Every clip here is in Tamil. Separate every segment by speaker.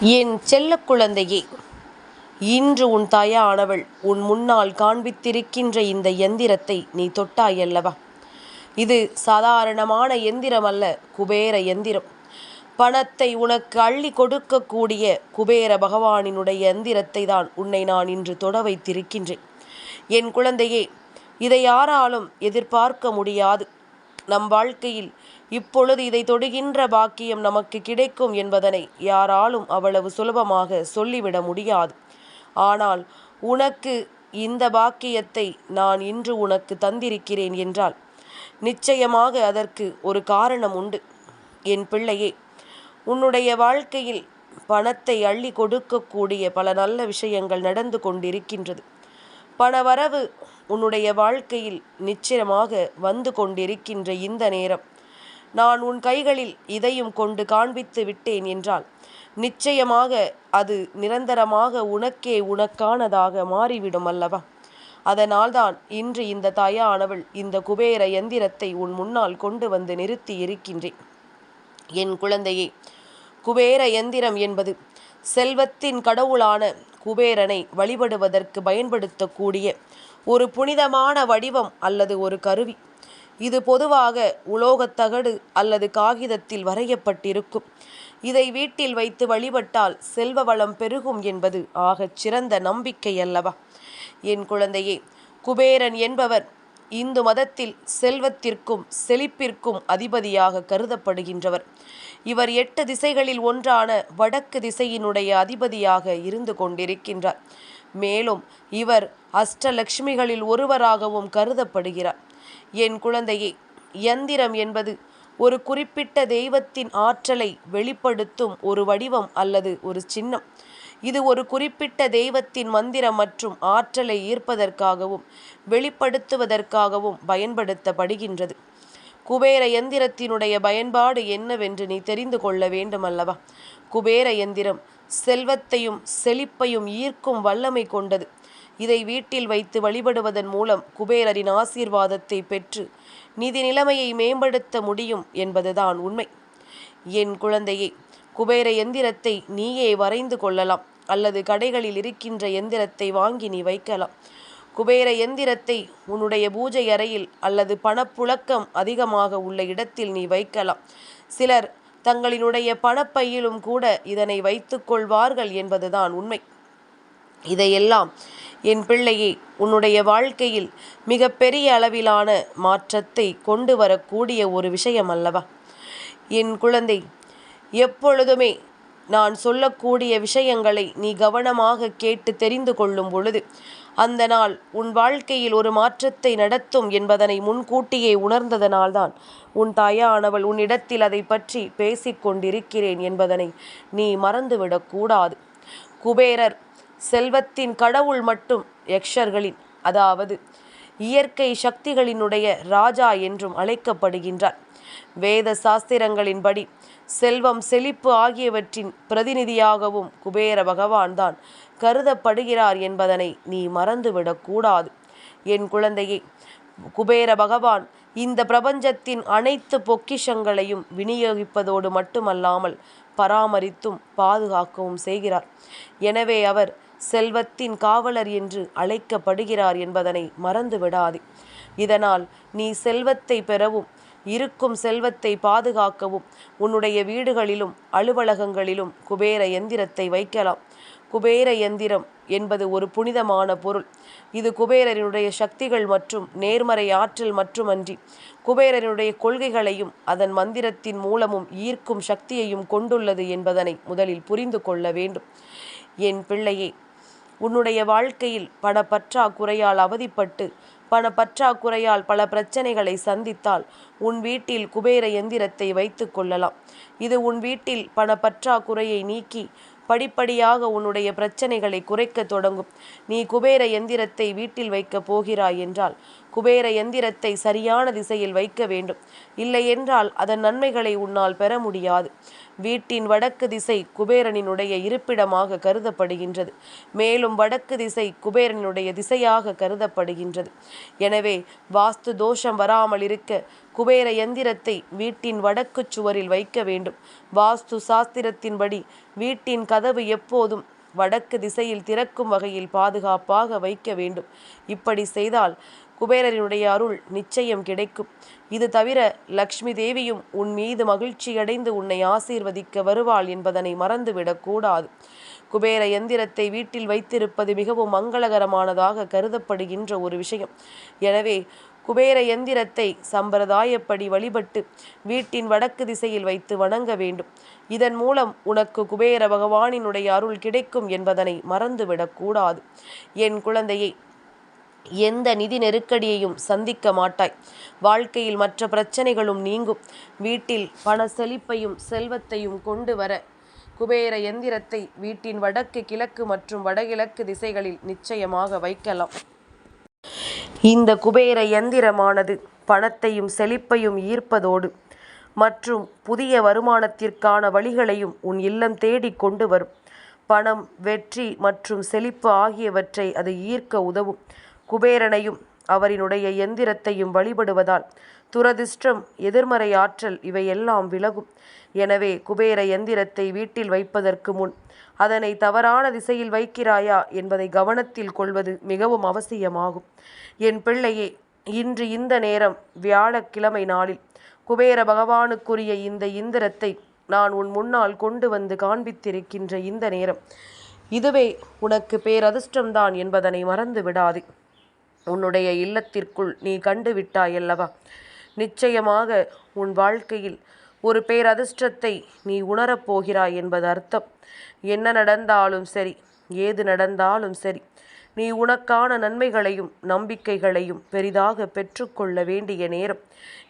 Speaker 1: என் செல்ல குழந்தையே இன்று உன் தாயானவள் உன் முன்னால் காண்பித்திருக்கின்ற இந்த எந்திரத்தை நீ தொட்டாயல்லவா? இது சாதாரணமான எந்திரம் அல்ல குபேர எந்திரம். பணத்தை உனக்கு அள்ளி கொடுக்கக்கூடிய குபேர பகவானினுடைய எந்திரத்தை தான் உன்னை நான் இன்று தொட வைத்திருக்கின்றேன். என் குழந்தையே இதை யாராலும் எதிர்பார்க்க முடியாது. நம் வாழ்க்கையில் இப்பொழுது இதை தொடுகின்ற பாக்கியம் நமக்கு கிடைக்கும் என்பதனை யாராலும் அவ்வளவு சுலபமாக சொல்லிவிட முடியாது. ஆனால் உனக்கு இந்த பாக்கியத்தை நான் இன்று உனக்கு தந்திருக்கிறேன் என்றால் நிச்சயமாக அதற்கு ஒரு காரணம் உண்டு. என் பிள்ளையே உன்னுடைய வாழ்க்கையில் பணத்தை அள்ளி கொடுக்கக்கூடிய பல நல்ல விஷயங்கள் நடந்து கொண்டிருக்கின்றது. பணவரவு உன்னுடைய வாழ்க்கையில் நிச்சயமாக வந்து கொண்டிருக்கின்ற இந்த நேரம். நான் உன் கைகளில் இதையும் கொண்டு காண்பித்து விட்டேன் என்றால் நிச்சயமாக அது நிரந்தரமாக உனக்கே உனக்கானதாக மாறிவிடும் அல்லவா? அதனால்தான் இன்று இந்த தாயானவள் இந்த குபேர எந்திரத்தை உன் முன்னால் கொண்டு வந்து நிறுத்தி இருக்கின்றேன். என் குழந்தையே குபேர எந்திரம் என்பது செல்வத்தின் கடவுளான குபேரனை வழிபடுவதற்கு பயன்படுத்தக்கூடிய ஒரு புனிதமான வடிவம் அல்லது ஒரு கருவி. இது பொதுவாக உலோகத்தகடு அல்லது காகிதத்தில் வரையப்பட்டிருக்கும். இதை வீட்டில் வைத்து வழிபட்டால் செல்வ வளம் பெருகும் என்பது ஆகச் சிறந்த நம்பிக்கை அல்லவா? என் குழந்தையே குபேரன் என்பவர் இந்து மதத்தில் செல்வத்திற்கும் செழிப்பிற்கும் அதிபதியாக கருதப்படுகின்றவர். இவர் எட்டு திசைகளில் ஒன்றான வடக்கு திசையினுடைய அதிபதியாக இருந்து கொண்டிருக்கின்றார். மேலும் இவர் அஷ்டலக்ஷ்மிகளில் ஒருவராகவும் கருதப்படுகிறார். என் குழந்தையே யந்திரம் என்பது ஒரு குறிப்பிட்ட தெய்வத்தின் ஆற்றலை வெளிப்படுத்தும் ஒரு வடிவம் அல்லது ஒரு சின்னம். இது ஒரு குறிப்பிட்ட தெய்வத்தின் மந்திரம் மற்றும் ஆற்றலை ஈர்ப்பதற்காகவும் வெளிப்படுத்துவதற்காகவும் பயன்படுத்தப்படுகின்றது. குபேர எந்திரத்தினுடைய பயன்பாடு என்னவென்று நீ தெரிந்து கொள்ள வேண்டுமல்லவா? குபேர எந்திரம் செல்வத்தையும் செழிப்பையும் ஈர்க்கும் வல்லமை கொண்டது. இதை வீட்டில் வைத்து வழிபடுவதன் மூலம் குபேரரின் ஆசீர்வாதத்தை பெற்று நிதி நிலைமையை மேம்படுத்த முடியும் என்பதுதான் உண்மை. என் குழந்தையே குபேர எந்திரத்தை நீயே வரைந்து கொள்ளலாம். அல்லது கடைகளில் இருக்கின்ற எந்திரத்தை வாங்கி நீ வைக்கலாம். குபேர எந்திரத்தை உன்னுடைய பூஜை அறையில் அல்லது பணப்புழக்கம் அதிகமாக உள்ள இடத்தில் நீ வைக்கலாம். சிலர் தங்களினுடைய பணப்பையிலும் கூட இதனை வைத்துக் கொள்வார்கள் என்பதுதான் உண்மை. இதையெல்லாம் என் பிள்ளையே உன்னுடைய வாழ்க்கையில் மிக பெரிய அளவிலான மாற்றத்தை கொண்டு வரக்கூடிய ஒரு விஷயம் அல்லவா? என் குழந்தை எப்பொழுதுமே நான் சொல்லக்கூடிய விஷயங்களை நீ கவனமாக கேட்டு தெரிந்து கொள்ளும் பொழுது அந்த நாள் உன் வாழ்க்கையில் ஒரு மாற்றத்தை நடத்தும் என்பதனை முன்கூட்டியே உணர்ந்ததனால்தான் உன் தாயானவள் உன்னிடத்தில் அதை பற்றி பேசிக்கொண்டிருக்கிறேன் என்பதனை நீ மறந்துவிடக்கூடாது. குபேரர் செல்வத்தின் கடவுள் மட்டும் யக்ஷர்களின் அதாவது இயற்கை சக்திகளினுடைய ராஜா என்றும் அழைக்கப்படுகின்றார். வேத சாஸ்திரங்களின்படி செல்வம் செழிப்பு ஆகியவற்றின் பிரதிநிதியாகவும் குபேர பகவான் தான் கருதப்படுகிறார் என்பதனை நீ மறந்துவிடக்கூடாது என் குழந்தையே குபேர பகவான் இந்த பிரபஞ்சத்தின் அனைத்து பொக்கிஷங்களையும் விநியோகிப்பதோடு மட்டுமல்லாமல் பராமரித்தும் பாதுகாக்கவும் செய்கிறார். எனவே அவர் செல்வத்தின் காவலர் என்று அழைக்கப்படுகிறார் என்பதனை மறந்து விடாதே இதனால் நீ செல்வத்தை பெறவும் இருக்கும் செல்வத்தை பாதுகாக்கவும் உன்னுடைய வீடுகளிலும் அலுவலகங்களிலும் குபேர எந்திரத்தை வைக்கலாம். குபேர எந்திரம் என்பது ஒரு புனிதமான பொருள். இது குபேரனுடைய சக்திகள் மற்றும் நேர்மறை ஆற்றல் மட்டுமன்றி குபேரனுடைய கொள்கைகளையும் அதன் மந்திரத்தின் மூலமும் ஈர்க்கும் சக்தியையும் கொண்டுள்ளது என்பதனை முதலில் புரிந்து கொள்ள வேண்டும். என் பிள்ளையே உன்னுடைய வாழ்க்கையில் பண பற்றாக்குறையால் அவதிப்பட்டு பண பற்றாக்குறையால் பல பிரச்சனைகளை சந்தித்தால் உன் வீட்டில் குபேர எந்திரத்தை வைத்து கொள்ளலாம். இது உன் வீட்டில் பண பற்றாக்குறையை நீக்கி படிப்படியாக உன்னுடைய பிரச்சனைகளை குறைக்க தொடங்கும். நீ குபேர எந்திரத்தை வீட்டில் வைக்கப் போகிறாய் என்றால் குபேர எந்திரத்தை சரியான திசையில் வைக்க வேண்டும். இல்லை என்றால் அதன் நன்மைகளை உன்னால் பெற முடியாது. வீட்டின் வடக்கு திசை குபேரனினுடைய இருப்பிடமாக கருதப்படுகின்றது. மேலும் வடக்கு திசை குபேரனுடைய திசையாக கருதப்படுகின்றது. எனவே வாஸ்து தோஷம் வராமல் இருக்க குபேர எந்திரத்தை வீட்டின் வடக்கு சுவரில் வைக்க வேண்டும். வாஸ்து சாஸ்திரத்தின்படி வீட்டின் கதவு எப்போதும் வடக்கு திசையில் திறக்கும் வகையில் பாதுகாப்பாக வைக்க வேண்டும். இப்படி செய்தால் குபேரனுடைய அருள் நிச்சயம் கிடைக்கும். இது தவிர லக்ஷ்மி தேவியும் உன் மீது மகிழ்ச்சியடைந்து உன்னை ஆசீர்வதிக்க வருவாள் என்பதனை மறந்துவிடக்கூடாது குபேர எந்திரத்தை வீட்டில் வைத்திருப்பது மிகவும் மங்களகரமானதாக கருதப்படுகின்ற ஒரு விஷயம். எனவே குபேர எந்திரத்தை சம்பிரதாயப்படி வழிபட்டு வீட்டின் வடக்கு திசையில் வைத்து வணங்க வேண்டும். இதன் மூலம் உனக்கு குபேர பகவானினுடைய அருள் கிடைக்கும் என்பதனை மறந்துவிடக்கூடாது என் குழந்தையை எந்த நிதி நெருக்கடியையும் சந்திக்க மாட்டாய். வாழ்க்கையில் மற்ற பிரச்சனைகளும் நீங்கும். வீட்டில் பண செழிப்பையும் செல்வத்தையும் கொண்டு வர குபேர எந்திரத்தை வீட்டின் வடக்கு கிழக்கு மற்றும் வடகிழக்கு திசைகளில் நிச்சயமாக வைக்கலாம். இந்த குபேர எந்திரமானது பணத்தையும் செழிப்பையும் ஈர்ப்பதோடு மற்றும் புதிய வருமானத்திற்கான வழிகளையும் உன் இல்லம் தேடி கொண்டு வரும். பணம் வெற்றி மற்றும் செழிப்பு ஆகியவற்றை அது ஈர்க்க உதவும். குபேரனையும் அவரினுடைய எந்திரத்தையும் வழிபடுவதால் துரதிர்ஷ்டம் எதிர்மறை ஆற்றல் இவையெல்லாம் விலகும். எனவே குபேர எந்திரத்தை வீட்டில் வைப்பதற்கு முன் அதனை தவறான திசையில் வைக்கிறாயா என்பதை கவனத்தில் கொள்வது மிகவும் அவசியமாகும். என் பிள்ளையே இன்று இந்த நேரம் வியாழக்கிழமை நாளில் குபேர பகவானுக்குரிய இந்த இந்திரத்தை நான் உன் முன்னால் கொண்டு வந்து காண்பித்திருக்கின்ற இந்த நேரம். இதுவே உனக்கு பேரதிர்ஷ்டம்தான் என்பதனை மறந்து விடாதே உன்னுடைய இல்லத்திற்குள் நீ கண்டு விட்டாயல்லவா? நிச்சயமாக உன் வாழ்க்கையில் ஒரு பேரதிர்ஷ்டத்தை நீ உணரப்போகிறாய் என்பது அர்த்தம். என்ன நடந்தாலும் சரி ஏது நடந்தாலும் சரி நீ உனக்கான நன்மைகளையும் நம்பிக்கைகளையும் பெரிதாக பெற்றுக்கொள்ள வேண்டிய நேரம்.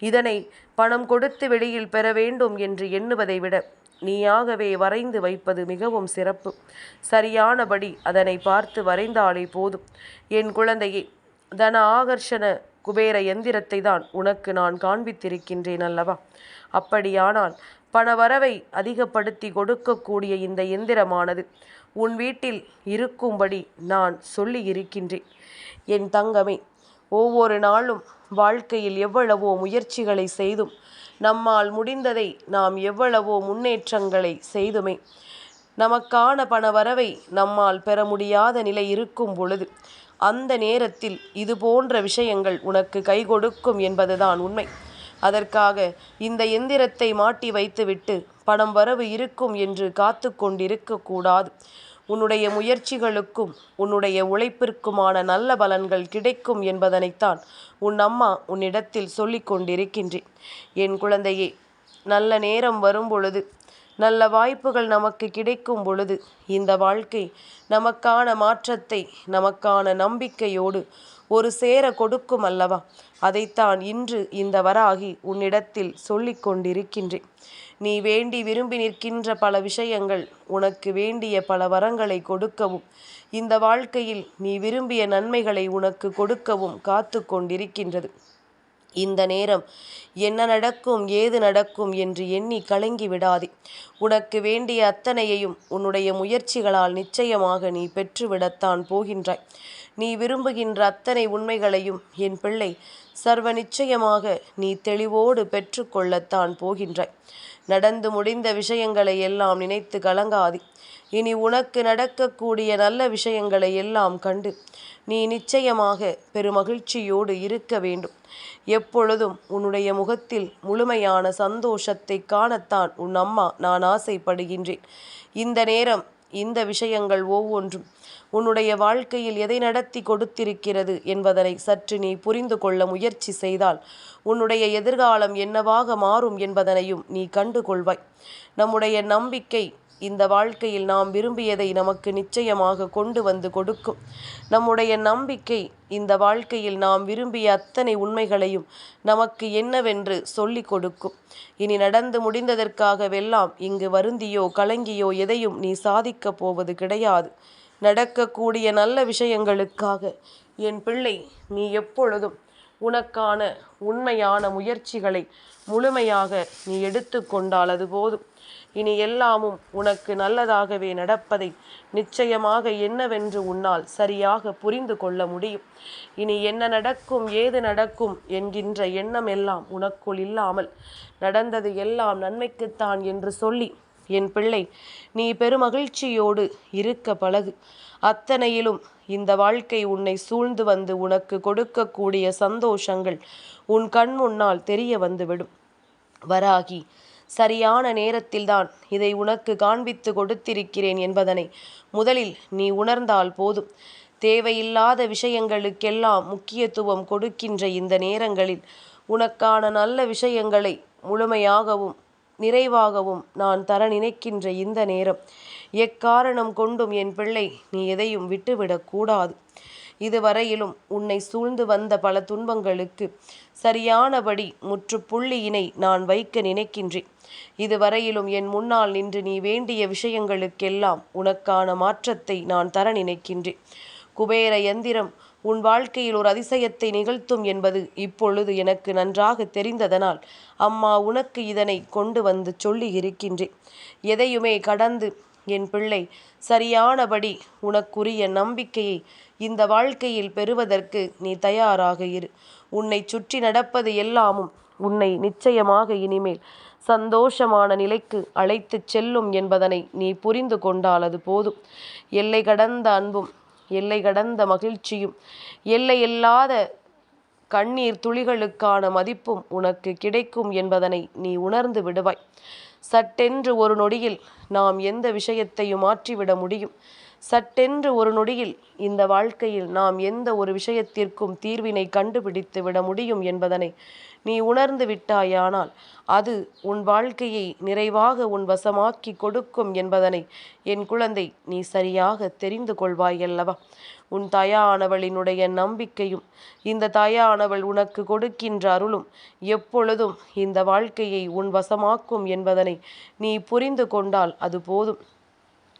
Speaker 1: இதனை பணம் கொடுத்து வெளியில் பெற வேண்டும் என்று எண்ணுவதை விட நீயாகவே வரைந்து வைப்பது மிகவும் சிறப்பு. சரியானபடி அதனை பார்த்து வரைந்தாலே போதும். என் குழந்தையே தன ஆகர்ஷண குபேர எந்திரத்தை தான் உனக்கு நான் காண்பித்திருக்கின்றேன் அல்லவா? அப்படியானால் பணவரவை அதிகப்படுத்தி கொடுக்கக்கூடிய இந்த எந்திரமானது உன் வீட்டில் இருக்கும்படி நான் சொல்லி இருக்கின்றேன் என் தங்கமே ஒவ்வொரு நாளும் வாழ்க்கையில் எவ்வளவோ முயற்சிகளை செய்தும் நம்மால் முடிந்ததை நாம் எவ்வளவோ முன்னேற்றங்களை செய்துமே நமக்கான பணவரவை நம்மால் பெற முடியாத நிலை இருக்கும் பொழுது அந்த நேரத்தில் இது போன்ற விஷயங்கள் உனக்கு கை கொடுக்கும் என்பதுதான் உண்மை. அதற்காக இந்த எந்திரத்தை மாட்டி வைத்துவிட்டு பணம் வரவு இருக்கும் என்று காத்து கொண்டிருக்கக்கூடாது உன்னுடைய முயற்சிகளுக்கும் உன்னுடைய உழைப்பிற்குமான நல்ல பலன்கள் கிடைக்கும் என்பதனைத்தான் உன் அம்மா உன்னிடத்தில் சொல்லிக் கொண்டிருக்கின்றேன். என் குழந்தையே நல்ல நேரம் வரும் பொழுது நல்ல வாய்ப்புகள் நமக்கு கிடைக்கும் பொழுது இந்த வாழ்க்கை நமக்கான மாற்றத்தை நமக்கான நம்பிக்கையோடு ஒரு சேர கொடுக்கும் அல்லவா? அதைத்தான் இன்று இந்த வராகி உன்னிடத்தில் சொல்லிக் கொண்டிருக்கின்றேன். நீ வேண்டி விரும்பி நிற்கின்ற பல விஷயங்கள் உனக்கு வேண்டிய பல வரங்களை கொடுக்கவும் இந்த வாழ்க்கையில் நீ விரும்பிய நன்மைகளை உனக்கு கொடுக்கவும் காத்து கொண்டிருக்கின்றது. இந்த நேரம் என்ன நடக்கும் ஏது நடக்கும் என்று எண்ணி கலங்கி விடாதே. உனக்கு வேண்டிய அத்தனையையும் உன்னுடைய முயற்சிகளால் நிச்சயமாக நீ பெற்றுவிடத்தான் போகின்றாய். நீ விரும்புகின்ற அத்தனை உண்மைகளையும் என் பிள்ளை சர்வ நிச்சயமாக நீ தெளிவோடு பெற்றுக்கொள்ளத்தான் போகின்றாய். நடந்து முடிந்த விஷயங்களை எல்லாம் நினைத்து கலங்காதே. இனி உனக்கு நடக்கக்கூடிய நல்ல விஷயங்களை எல்லாம் கண்டு நீ நிச்சயமாக பெருமகிழ்ச்சியோடு இருக்க வேண்டும். எப்பொழுதும் உன்னுடைய முகத்தில் முழுமையான சந்தோஷத்தை காணத்தான் உன் அம்மா நான் ஆசைப்படுகின்றேன். இந்த நேரம் இந்த விஷயங்கள் ஒவ்வொன்றும் உன்னுடைய வாழ்க்கையில் எதை நடத்தி கொடுத்திருக்கிறது என்பதனை சற்று நீ புரிந்து கொள்ள முயற்சி செய்தால் உன்னுடைய எதிர்காலம் என்னவாக மாறும் என்பதனையும் நீ கண்டுகொள்வாய். நம்முடைய நம்பிக்கை இந்த வாழ்க்கையில் நாம் விரும்பியதை நமக்கு நிச்சயமாக கொண்டு வந்து கொடுக்கும். நம்முடைய நம்பிக்கை இந்த வாழ்க்கையில் நாம் விரும்பிய அத்தனை உண்மைகளையும் நமக்கு என்னவென்று சொல்லிக் கொடுக்கும். இனி நடந்து முடிந்ததற்காகவெல்லாம் இங்கு வருந்தியோ கலங்கியோ எதையும் நீ சாதிக்கப் போவது கிடையாது. நடக்கக்கூடிய நல்ல விஷயங்களுக்காக என் பிள்ளை நீ எப்பொழுதும் உனக்கான உண்மையான முயற்சிகளை முழுமையாக நீ எடுத்துக்கொண்டால் அது போதும். இனி எல்லாமும் உனக்கு நல்லதாகவே நடப்பதை நிச்சயமாக என்னவென்று உன்னால் சரியாக புரிந்து கொள்ள முடியும். இனி என்ன நடக்கும் ஏது நடக்கும் என்கின்ற எண்ணம் எல்லாம் உனக்குள் இல்லாமல் நடந்தது எல்லாம் நன்மைக்குத்தான் என்று சொல்லி என் பிள்ளை நீ பெருமகிழ்ச்சியோடு இருக்க பழகு. அத்தனையிலும் இந்த வாழ்க்கை உன்னை சூழ்ந்து வந்து உனக்கு கொடுக்கக்கூடிய சந்தோஷங்கள் உன் கண் முன்னால் தெரிய வந்துவிடும். வராகி சரியான நேரத்தில்தான் இதை உனக்கு காண்பித்து கொடுத்திருக்கிறேன் என்பதனை முதலில் நீ உணர்ந்தால் போதும். தேவையில்லாத விஷயங்களுக்கெல்லாம் முக்கியத்துவம் கொடுக்கின்ற இந்த நேரங்களில் உனக்கான நல்ல விஷயங்களை முழுமையாகவும் நிறைவாகவும் நான் தர நினைக்கின்ற இந்த நேரம் எக்காரணம் கொண்டும் என் பிள்ளை நீ எதையும் விட்டுவிடக்கூடாது இதுவரையிலும் உன்னை சூழ்ந்து வந்த பல துன்பங்களுக்கு சரியானபடி முற்றுப்புள்ளியினை நான் வைக்க நினைக்கின்றேன். இதுவரையிலும் என் முன்னால் நின்று நீ வேண்டிய விஷயங்களுக்கெல்லாம் உனக்கான மாற்றத்தை நான் தர நினைக்கின்றேன். குபேர எந்திரம் உன் வாழ்க்கையில் ஒரு அதிசயத்தை நிகழ்த்தும் என்பது இப்பொழுது எனக்கு நன்றாக தெரிந்ததனால் அம்மா உனக்கு இதனை கொண்டு வந்து சொல்லி இருக்கின்றேன் எதையுமே கடந்து என் பிள்ளை சரியானபடி உனக்குரிய நம்பிக்கையை இந்த வாழ்க்கையில் பெறுவதற்கு நீ தயாராக இரு. உன்னை சுற்றி நடப்பது எல்லாமும் உன்னை நிச்சயமாக இனிமேல் சந்தோஷமான நிலைக்கு அழைத்துச் செல்லும் என்பதனை நீ புரிந்து கொண்டால் அது போதும். எல்லை கடந்த அன்பும் எல்லை கடந்த மகிழ்ச்சியும் எல்லையில்லாத கண்ணீர் துளிகளுக்கான மதிப்பும் உனக்கு கிடைக்கும் என்பதனை நீ உணர்ந்து விடுவாய். சட்டென்று ஒரு நொடியில் நாம் எந்த விஷயத்தையும் மாற்றிவிட முடியும். சட்டென்று ஒரு நொடியில் இந்த வாழ்க்கையில் நாம் எந்த ஒரு விஷயத்திற்கும் தீர்வினை கண்டுபிடித்து விட முடியும் என்பதனை நீ உணர்ந்து விட்டாயானால் அது உன் வாழ்க்கையை நிறைவாக உன் வசமாக்கி கொடுக்கும் என்பதனை என் குழந்தை நீ சரியாக தெரிந்து கொள்வாய் அல்லவா? உன் தாயானவளினுடைய நம்பிக்கையும் இந்த தாயானவள் உனக்கு கொடுக்கின்ற அருளும் எப்பொழுதும் இந்த வாழ்க்கையை உன் வசமாக்கும் என்பதனை நீ புரிந்து கொண்டால் அது போதும்.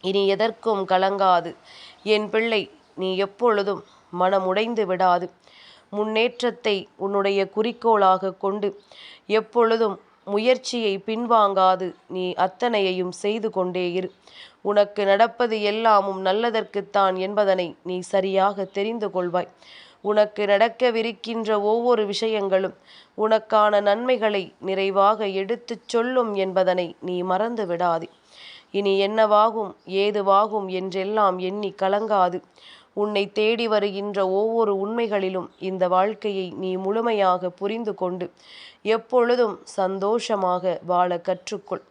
Speaker 1: இனி எதற்கும் கலங்காது. என் பிள்ளை நீ எப்பொழுதும் மனமுடைந்து விடாது. முன்னேற்றத்தை உன்னுடைய குறிக்கோளாக கொண்டு எப்பொழுதும் முயற்சியை பின்வாங்காது. நீ அத்தனையையும் செய்து கொண்டே இரு. உனக்கு நடப்பது எல்லாமும் நல்லதற்குத்தான் என்பதனை நீ சரியாக தெரிந்து கொள்வாய். உனக்கு நடக்கவிருக்கின்ற ஒவ்வொரு விஷயங்களும் உனக்கான நன்மைகளை நிறைவாக எடுத்துச் சொல்லும் என்பதனை நீ மறந்து விடாதே. இனி என்னவாகும் ஏதுவாகும் என்றெல்லாம் எண்ணி கலங்காது. உன்னை தேடி வருகின்ற ஒவ்வொரு உண்மைகளிலும் இந்த வாழ்க்கையை நீ முழுமையாக புரிந்து கொண்டு எப்பொழுதும் சந்தோஷமாக வாழ கற்றுக்கொள்.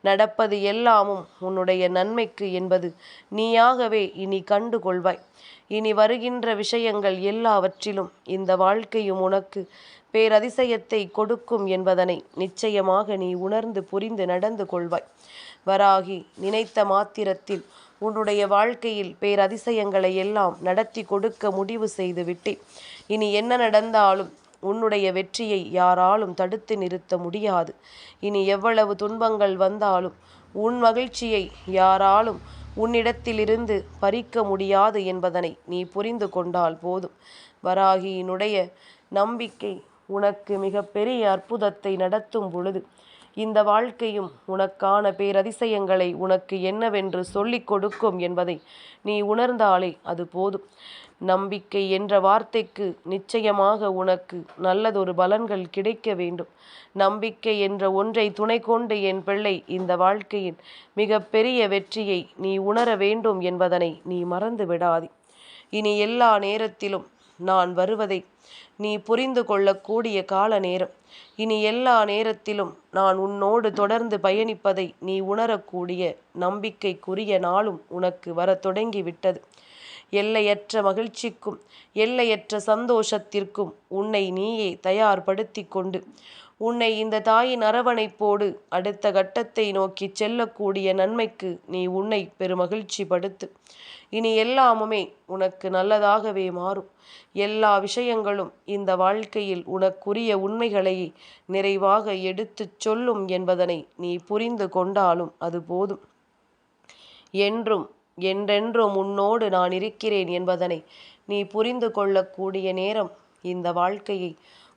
Speaker 1: நடப்பது எல்லாமும் உன்னுடைய நன்மைக்கு என்பது நீயாகவே இனி கண்டு கொள்வாய். இனி வருகின்ற விஷயங்கள் எல்லாவற்றிலும் இந்த வாழ்க்கையும் உனக்கு பேரதிசயத்தை கொடுக்கும் என்பதனை நிச்சயமாக நீ உணர்ந்து புரிந்து நடந்து கொள்வாய். வராகி நினைத்த மாத்திரத்தில் உன்னுடைய வாழ்க்கையில் பேரதிசயங்களை எல்லாம் நடத்தி கொடுக்க முடிவு செய்து விட்டேன் இனி என்ன நடந்தாலும் உன்னுடைய வெற்றியை யாராலும் தடுத்து நிறுத்த முடியாது. இனி எவ்வளவு துன்பங்கள் வந்தாலும் உன் மகிழ்ச்சியை யாராலும் உன்னிடத்திலிருந்து பறிக்க முடியாது என்பதனை நீ புரிந்து கொண்டால் போதும். வராகியினுடைய நம்பிக்கை உனக்கு மிகப்பெரிய அற்புதத்தை நடத்தும் பொழுது இந்த வாழ்க்கையும் உனக்கான பேரதிசயங்களை உனக்கு என்னவென்று சொல்லிக் கொடுக்கும் என்பதை நீ உணர்ந்தாலே அது போதும். நம்பிக்கை என்ற வார்த்தைக்கு நிச்சயமாக உனக்கு நல்லதொரு பலன்கள் கிடைக்க வேண்டும். நம்பிக்கை என்ற ஒன்றை துணை கொண்டு என் பிள்ளை இந்த வாழ்க்கையின் மிக பெரிய வெற்றியை நீ உணர வேண்டும் என்பதனை நீ மறந்து விடாதே. இனி எல்லா நேரத்திலும் நான் வருவதை நீ புரிந்து கொள்ளக்கூடிய கால நேரம். இனி எல்லா நேரத்திலும் நான் உன்னோடு தொடர்ந்து பயணிப்பதை நீ உணரக்கூடிய நம்பிக்கைக்குரிய நாளும் உனக்கு வரத் தொடங்கிவிட்டது. எல்லையற்ற மகிழ்ச்சிக்கும் எல்லையற்ற சந்தோஷத்திற்கும் உன்னை நீயே தயார்படுத்தி கொண்டு உன்னை இந்த தாயின் அரவணைப்போடு அடுத்த கட்டத்தை நோக்கி செல்லக்கூடிய நன்மைக்கு நீ உன்னை பெருமகிழ்ச்சி படுத்து. இனி எல்லாமுமே உனக்கு நல்லதாகவே மாறும். எல்லா விஷயங்களும் இந்த வாழ்க்கையில் உனக்குரிய உண்மைகளை நிறைவாக எடுத்துச் சொல்லும் என்பதனை நீ புரிந்து கொண்டாலும் அது போதும். என்றும் என்றென்றும் உன்னோடு நான் இருக்கிறேன் என்பதனை நீ புரிந்து கொள்ளக்கூடிய நேரம் இந்த வாழ்க்கையை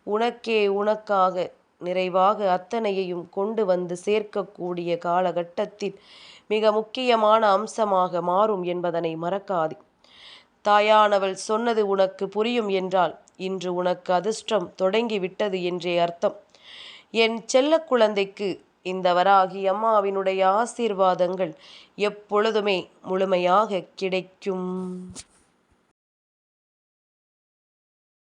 Speaker 1: உனக்கே உனக்காக நிறைவாக அத்தனையையும் கொண்டு வந்து சேர்க்கக்கூடிய காலகட்டத்தில் மிக முக்கியமான அம்சமாக மாறும் என்பதனை மறக்காது. தாயானவள் சொன்னது உனக்கு புரியும் என்றால் இன்று உனக்கு அதிர்ஷ்டம் தொடங்கிவிட்டது என்றே அர்த்தம். என் செல்ல குழந்தைக்கு இந்த வராகி அம்மாவினுடைய ஆசீர்வாதங்கள் எப்பொழுதுமே முழுமையாக கிடைக்கும்.